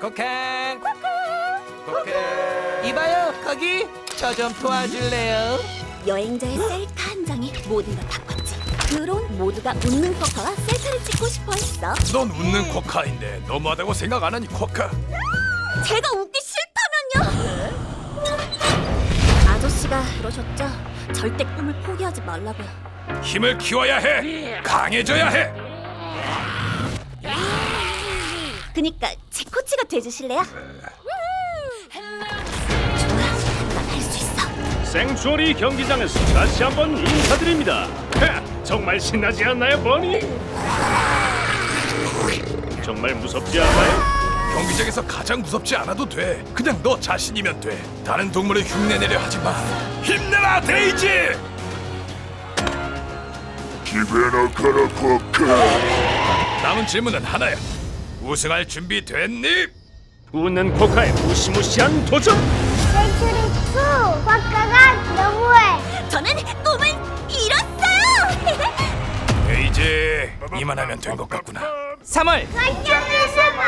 코캉 코캉 이봐요 거기 저 좀 도와줄래요? 여행자의 셀카 한 장이 모든 걸 바꿨지. 그론 모두가 웃는 코카와 셀카를 찍고 싶어 했어. 넌 웃는 코카인데 너무하다고 생각 안 하니 코카 제가 웃기 싫다면요. 아저씨가 그러셨죠. 절대 꿈을 포기하지 말라고요. 힘을 키워야 해 강해져야 해 그니까 제 코치가 돼주실래요? 좋아, 난할 수 있어. 생추어리 경기장에서 다시 한번 인사드립니다. 헤, 정말 신나지 않나요, 버니? 정말 무섭지 않아요? 경기장에서 가장 무섭지 않아도 돼 그냥 너 자신이면 돼 다른 동물을 흉내내려 하지 마 힘내라 데이지 남은 질문은 하나야 우승할 준비 됐니? 웃는 코카의 무시무시한 도전! 센츄리 2 화가가 너무해 저는 꿈을 이뤘어요. 데이지 이만하면 된 것 같구나 3월 관장에서 만나요